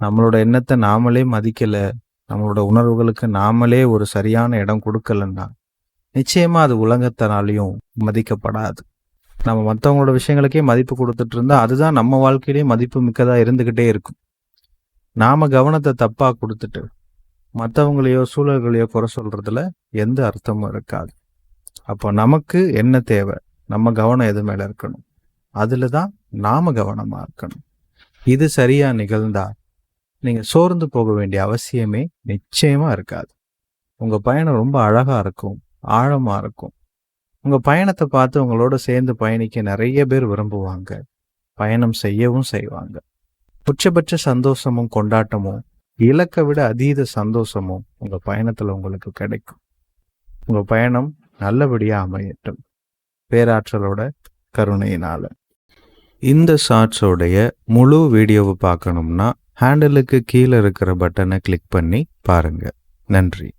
நம்மளோட எண்ணத்தை நாமளே மதிக்கல நம்மளோட உணர்வுகளுக்கு நாமளே ஒரு சரியான இடம் கொடுக்கலன்னா நிச்சயமா அது உலகத்தினாலையும் மதிக்கப்படாது. நம்ம மற்றவங்களோட விஷயங்களுக்கே மதிப்பு கொடுத்துட்டு இருந்தா அதுதான் நம்ம வாழ்க்கையிலேயே மதிப்பு மிக்கதா இருந்துகிட்டே இருக்கும். நாம கவனத்தை தப்பா கொடுத்துட்டு மற்றவங்களையோ சூழல்களையோ குறை சொல்றதுல எந்த அர்த்தமும் இருக்காது. அப்போ நமக்கு என்ன தேவை? நம்ம கவனம் எது மேல இருக்கணும்? அதுல தான் நாம கவனமா இருக்கணும். இது சரியா நிகழ்ந்தா நீங்கள் சோர்ந்து போக வேண்டிய அவசியமே நிச்சயமாக இருக்காது. உங்கள் பயணம் ரொம்ப அழகாக இருக்கும் ஆழமாக இருக்கும். உங்கள் பயணத்தை பார்த்து உங்களோட சேர்ந்து பயணிக்க நிறைய பேர் விரும்புவாங்க. பயணம் செய்யவும் செய்வாங்க. உச்சபட்ச சந்தோஷமும் கொண்டாட்டமும் இலக்கை விட அதீத சந்தோஷமும் உங்கள் பயணத்தில் உங்களுக்கு கிடைக்கும். உங்கள் பயணம் நல்லபடியாக அமையட்டும். பேராற்றலோட கருணையினால். இந்த ஷார்ட்ஸோடைய முழு வீடியோவை பார்க்கணும்னா ஹேண்டலுக்கு கீழே இருக்கிற பட்டனை கிளிக் பண்ணி பாருங்க. நன்றி.